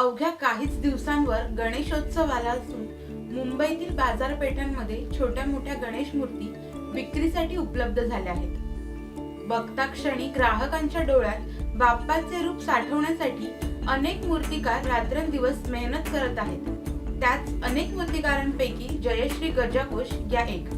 अवघ्या काहीच दिवसांवर गणेशोत्सवाला असून मुंबईतील बाजारपेठांमध्ये छोट्या मोठ्या गणेश मूर्ती विक्रीसाठी उपलब्ध झाल्या आहेत. बघता क्षणी ग्राहकांच्या डोळ्यात बाप्पाचे रूप साठवण्यासाठी अनेक मूर्तिकार रात्रंदिवस मेहनत करत आहेत. त्याच अनेक मूर्तिकारांपैकी जयश्री गजाकोश या एक.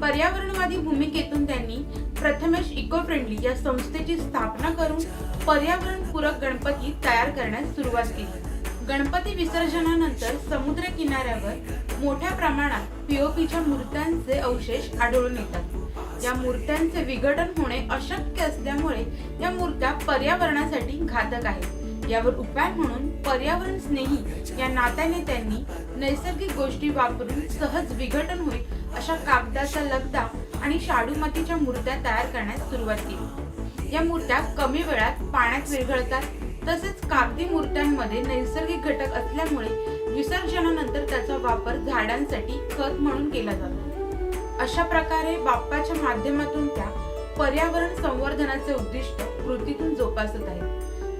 पर्यावरणवादी भूमिकेतून त्यांनी प्रथमेश इको फ्रेंडली या संस्थेची स्थापना करून पर्यावरणपूरक गणपती तयार करण्यास सुरुवात केली. गणपती विसर्जनानंतर समुद्र किनाऱ्यावर मोठ्या प्रमाणात पीओपीच्या मूर्त्यांचे अवशेष आढळून येतात. या मूर्त्यांचे विघटन होणे अशक्य असल्यामुळे या मूर्त्या पर्यावरणासाठी घातक आहेत. यावर उपाय म्हणून पर्यावरण स्नेही या नात्याने त्यांनी नैसर्गिक गोष्टी वापरून सहज विघटन होईल अशा कागदाचा लगदा आणि शाडू मातीच्या मूर्त्या तयार करण्यास सुरुवात केली. या मूर्त्या कमी वेळात पाण्यात विरघळतात. तसेच कागदी मूर्त्यांमध्ये नैसर्गिक घटक असल्यामुळे विसर्जनानंतर त्याचा वापर झाडांसाठी खत म्हणून केला जातो. अशा प्रकारे बाप्पाच्या माध्यमातून त्या पर्यावरण संवर्धनाचे उद्दिष्ट कृतीतून जोपासत आहेत.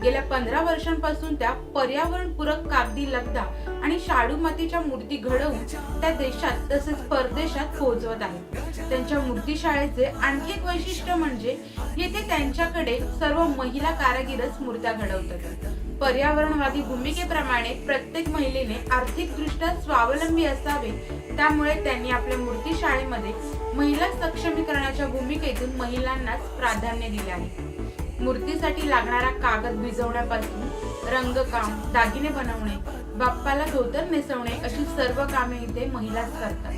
गेल्या पंधरा वर्षांपासून त्या पर्यावरणपूरक कागदी लगदा आणि शाडू मातीच्या मूर्ती घडवून त्या देशात तसेच परदेशात पोहोचवत आहेत. त्यांच्या मूर्तीशाळेचे आणखी एक वैशिष्ट्य म्हणजे येथे त्यांच्याकडे सर्व महिला कारागीरच मूर्त्या घडवतात. पर्यावरणवादी भूमिकेप्रमाणे प्रत्येक महिलेने आर्थिकदृष्ट्या स्वावलंबी असावे त्यामुळे त्यांनी आपल्या मूर्ती शाळेमध्ये महिला सक्षमीकरणाच्या भूमिकेतून महिलांनाच प्राधान्य दिले आहे. मूर्तीसाठी लागणारा कागद भिजवण्यापासून रंगकाम दागिने बनवणे बाप्पाला धोतर नेसवणे अशी सर्व कामे इथे महिलाच करतात.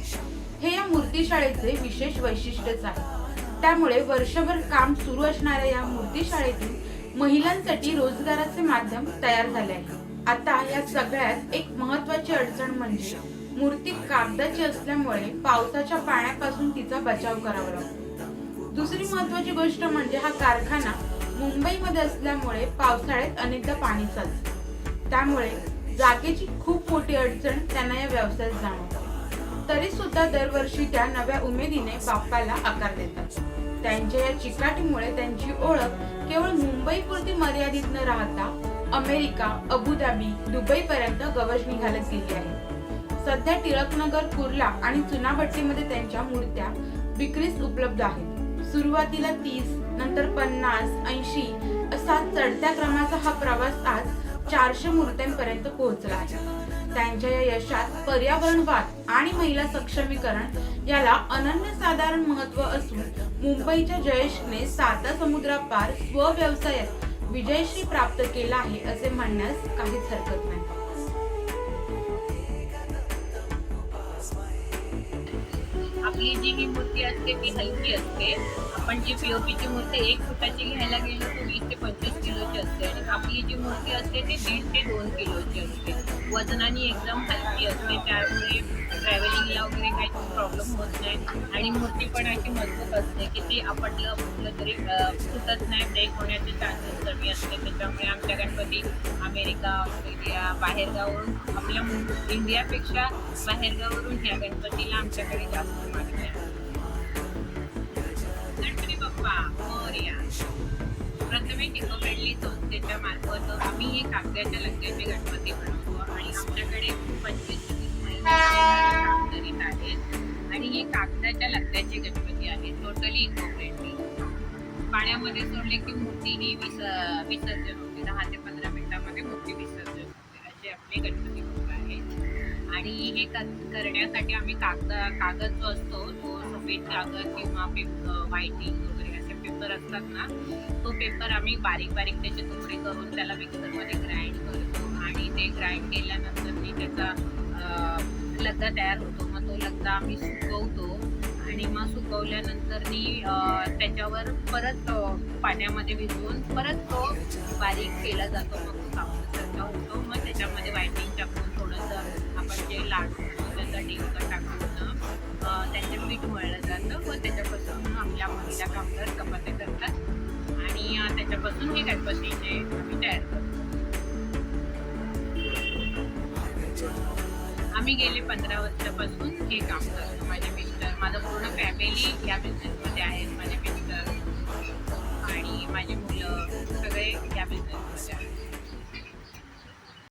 हे या मूर्तीशाळेचे विशेष वैशिष्ट्यच आहे. त्यामुळे वर्षभर काम सुरू असणाऱ्या या मूर्तीशाळेतून महिलांसाठी रोजगाराचे माध्यम तयार झाले आहे. आता या सगळ्यात एक महत्वाची अडचण म्हणजे मूर्ती कागदाची असल्यामुळे पावसाच्या पाण्यापासून तिचा बचाव करावा लागतो. दुसरी महत्वाची गोष्ट म्हणजे हा कारखाना मुंबईमध्ये असल्यामुळे पावसाळ्यात अनेकदा पाणी चालते. त्यामुळे जागेची खूप मोठी अडचण त्यांना या व्यवसायात जाणवते. तरी सुद्धा दरवर्षी त्या नव्या उमेदीने बाप्पाला आकार देतात. त्यांच्या या चिकाटीमुळे त्यांची ओळख केवळ मुंबईपुरती मर्यादित न राहता अमेरिका अबुधाबी दुबई पर्यंत गवजणी घालत गेली आहे. सध्या टिळकनगर कुर्ला आणि चुनाभट्टीमध्ये त्यांच्या मूर्त्या विक्रीस उपलब्ध आहेत. सुरुवातीला तीस नंतर पन्नास ऐंशी असा चढत्या क्रमाचा हा प्रवास आज चारशे मूर्त्यांपर्यंत पोहोचला आहे. त्यांच्या या यशात पर्यावरणवाद आणि महिला सक्षमीकरण याला अनन्यसाधारण महत्त्व असून मुंबईच्या जयेशने साता समुद्रापार स्वव्यवसायात विजयश्री प्राप्त केला आहे असे म्हणण्यास काहीच हरकत नाही. आपली जी ही मूर्ती असते ती हलकी असते. आपण जी पीओपीची मूर्ती एक फुटाची घ्यायला गेलो तर वीस ते पंचवीस किलोची असते. आणि आपली जी मूर्ती असते ती दीड ते दोन किलोची असते. वजनाने एकदम हलकी असते त्यामुळे वगैरे काही प्रॉब्लेम होत नाही. आणि मूर्ती पण अशी मजबूत असते की ती आपटलं कुठलं तरी अं, नाही. ब्रेक होण्याचे चान्सेस कमी असते. त्याच्यामुळे आमच्या गणपती अमेरिका ऑस्ट्रेलिया बाहेरगावरून आपल्या इंडियापेक्षा बाहेरगावरून ह्या गणपतीला आमच्याकडे जास्त मागणी आहे. गणपती बाप्पा मोर्या. प्रथमे इको फ्रेंडली संस्थेच्या मार्फत आम्ही हे कागदाच्या लग्नाचे गणपती कागदाच्या गणपती आहे. टोटली इको फ्रेंडली पाण्यामध्ये सोडले की मूर्ती ही विस विसर्जन होते. दहा ते पंधरा मिनिटामध्ये मूर्ती विसर्जन होते. असे आपले गणपती बाप्पा आहेत. आणि हे करण्यासाठी आम्ही कागद कागद जो असतो तो सफेद कागद किंवा पेपर व्हायटिंग वगैरे असे पेपर असतात ना तो पेपर आम्ही बारीक बारीक त्याचे तुकडे करून त्याला मिक्सरमध्ये ग्राइंड करतो. आणि ते ग्राइंड केल्यानंतर मी त्याचा लगदा तयार होतो. मग तो लगदा आम्ही सुकवतो. आणि मग सुकवल्यानंतर त्याच्यावर परत पाण्यामध्ये भिजवून परत तो बारीक केला जातो मग तो साबणासारखा होतो. मग त्याच्यामध्ये वायटिंग टाकून थोडंसं आपण जे लाडू बनवतो त्याचा डिंक टाकून त्याचे पीठ मळलं जातं. व त्याच्यापासून आपल्या महिला कामगार चपात्या करतात. आणि त्याच्यापासून हे गणपतीचे आम्ही तयार करतो. आम्ही गेले पंधरा वर्षापासून हे काम करतो. माझ्या माझं पूर्ण फॅमिली या बिझनेसमध्ये आहे माझे मिस्टर आणि माझी मुलं सगळे या बिझनेसमध्ये आहेत.